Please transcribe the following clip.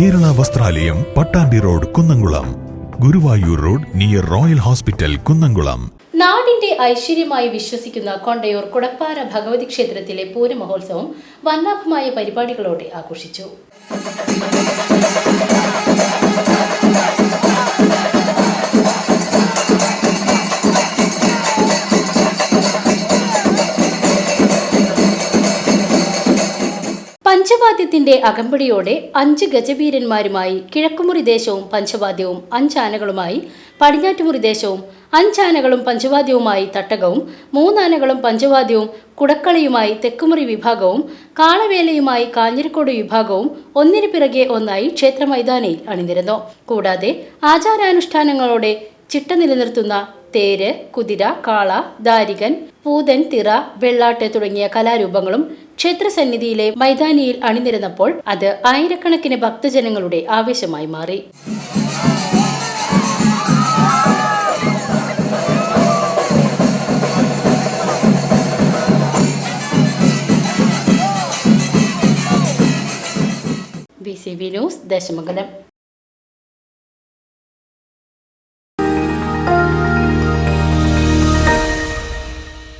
ദേവാലയം Pattambi road Kunnamkulam. Guruvayur road near Royal Hospital Kunnamkulam. നാടിന്റെ ഐശ്വര്യമായി വിശ്വസിക്കുന്ന കൊണ്ടയൂർ കുടപ്പാറ ഭഗവതി ക്ഷേത്രത്തിലെ പൂരമഹോത്സവം വർണാഭമായ പരിപാടികളോടെ ആഘോഷിച്ചു. പഞ്ചവാദ്യത്തിന്റെ അകമ്പടിയോടെ അഞ്ച് ഗജവീരന്മാരുമായി കിഴക്കുമുറി ദേശവും പഞ്ചവാദ്യവും അഞ്ചാനകളുമായി പടിഞ്ഞാറ്റുമുറി ദേശവും അഞ്ചാനകളും പഞ്ചവാദ്യവുമായി തട്ടകവും മൂന്നാനകളും പഞ്ചവാദ്യവും കുടക്കളിയുമായി തെക്കുമുറി വിഭാഗവും കാളവേലയുമായി കാഞ്ഞിരക്കോട് വിഭാഗവും ഒന്നിനു പിറകെ ഒന്നായി ക്ഷേത്ര മൈതാനിയിൽ അണിനിരന്നു. കൂടാതെ ആചാരാനുഷ്ഠാനങ്ങളോടെ ചിട്ട നിലനിർത്തുന്ന തേര് കുതിര കാള ദാരികൻ പൂതൻ തിറ വെള്ളാട്ട് തുടങ്ങിയ കലാരൂപങ്ങളും ക്ഷേത്രസന്നിധിയിലെ മൈതാനിയിൽ അണിനിരന്നപ്പോൾ അത് ആയിരക്കണക്കിന് ഭക്തജനങ്ങളുടെ ആവേശമായി മാറി. B C B news Deshamangalam.